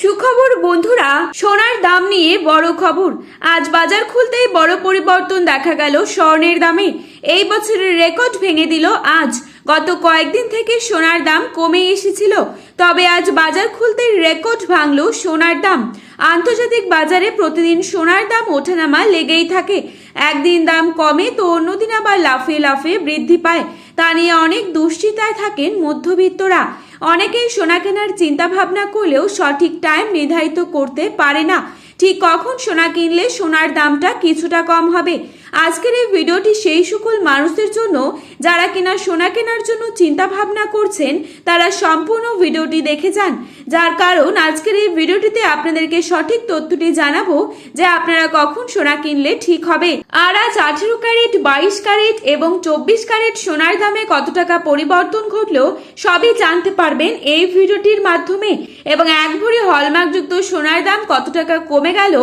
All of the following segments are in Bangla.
সুখবর, বন্ধুরা, সোনার দাম নিয়ে বড় খবর। আজ বাজার খুলতেই বড় পরিবর্তন দেখা গেল স্বর্ণের দামে। এই বছরের রেকর্ড ভেঙে দিল আজ। গত কয়েকদিন থেকে সোনার দাম কমে এসেছিল। তবে আজ বাজার খুলতে রেকর্ড ভাঙল সোনার দাম। আন্তর্জাতিক বাজারে প্রতিদিন সোনার দাম ওঠানামা লেগেই থাকে। একদিন দাম কমে তো অন্যদিন আবার লাফে লাফে বৃদ্ধি পায়। তা নিয়ে অনেক দুশ্চিন্তায় থাকেন মধ্যবিত্তরা। অনেকেই সোনা কেনার চিন্তা ভাবনা করলেও সঠিক টাইম নির্ধারিত করতে পারে না। ঠিক কখন সোনা কিনলে সোনার দামটা কিছুটা কম হবে? আজকের এই ভিডিওটি সেই সকল মানুষদের জন্য যারা কিনা সোনা কেনার জন্য চিন্তা ভাবনা করছেন, তারা সম্পূর্ণ ভিডিওটি দেখে যান। যার কারণ আজকের এই ভিডিওটিতে আপনাদেরকে সঠিক তথ্যটি জানাব যে আপনারা কখন সোনা কিনলে ঠিক হবে। আর আজ আঠেরো ক্যারেট, বাইশ ক্যারেট এবং চব্বিশ ক্যারেট সোনার দামে কত টাকা পরিবর্তন ঘটলো সবই জানতে পারবেন এই ভিডিওটির মাধ্যমে। এবং এক ভরি হলমার্কযুক্ত সোনার দাম কত টাকা কমে গেল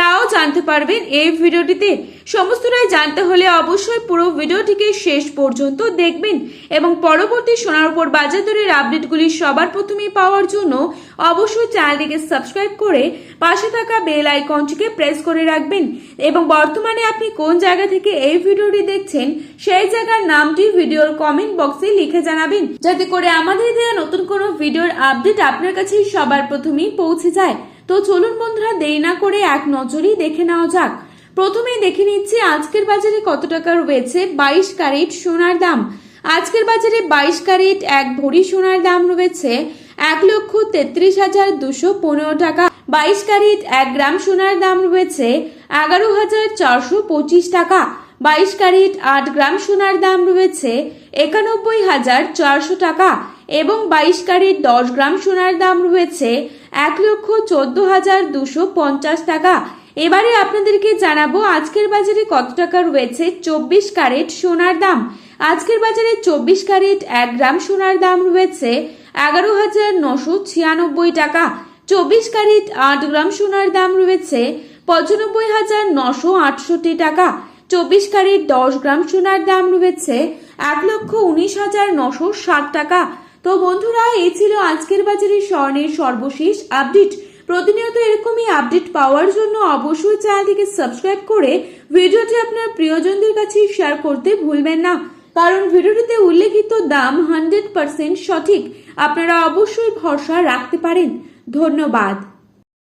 তাও জানতে পারবেন এই ভিডিওটিতে। সমস্তটাই জানতে হলে অবশ্যই পুরো ভিডিওটিকে শেষ পর্যন্ত দেখবেন এবং পরবর্তী সোনার উপর বাজার দরের আপডেটগুলি সবার প্রথমে পাওয়ার জন্য অবশ্যই চ্যানেলটিকে সাবস্ক্রাইব করে পাশে থাকা বেল আইকনটিকে প্রেস করে রাখবেন। এবং বর্তমানে আপনি কোন জায়গা থেকে এই ভিডিওটি দেখছেন, সেই জায়গার নামটি ভিডিওর কমেন্ট বক্সে লিখে জানাবেন। যাতে করে আমাদের দেওয়া নতুন কোনো ভিডিওর আপডেট আপনার কাছে সবার প্রথমেই পৌঁছে যায়। তো চলুন বন্ধুরা, দেরি না করে এক নজরেই দেখে নেওয়া যাক। প্রথমেই দেখে নিচ্ছি আজকের বাজারে কত টাকা রয়েছে। বাইশ ক্যারেট সোনার দাম। আজকের বাজারে বাইশ ক্যারেট এক ভরি সোনার দাম রয়েছে এক লক্ষ তেত্রিশ হাজার দুশো পনেরো টাকা। বাইশ ক্যারেট এক গ্রাম সোনার দাম রয়েছে এগারো হাজার চারশো পঁচিশ টাকা। বাইশ ক্যারেট আট গ্রাম সোনার দাম রয়েছে একানব্বই হাজার চারশো টাকা। এবং বাইশ ক্যারেট দশ গ্রাম সোনার দাম রয়েছে এক লক্ষ চোদ্দ হাজার দুশো পঞ্চাশ টাকা। এবারে আপনাদেরকে জানাব আজকের বাজারে কত টাকা রয়েছে? চব্বিশ ক্যারেট সোনার দাম। আজকের বাজারে চব্বিশ ক্যারেট এক গ্রাম সোনার দাম রয়েছে এগারো হাজার নশো ছিয়ানব্বই টাকা। চব্বিশ ক্যারেট আট গ্রাম সোনার দাম রয়েছে পঁচানব্বই হাজার নশো আটষট্টি টাকা। চব্বিশ ক্যারেট দশ গ্রাম সোনার দাম রয়েছে এক লক্ষ উনিশ হাজার নশো ষাট টাকা। তো বন্ধুরা, এই ছিল আজকের বাজারে স্বর্ণের সর্বশেষ আপডেট। প্রতিনিয়ত এরকমই আপডেট পাওয়ার জন্য অবশ্যই চ্যানেলটিকে সাবস্ক্রাইব করে ভিডিওটি আপনার প্রিয়জনদের কাছে শেয়ার করতে ভুলবেন না। কারণ ভিডিওটিতে উল্লেখিত দাম হান্ড্রেড সঠিক। আপনারা অবশ্যই ভরসা রাখতে পারেন। ধন্যবাদ।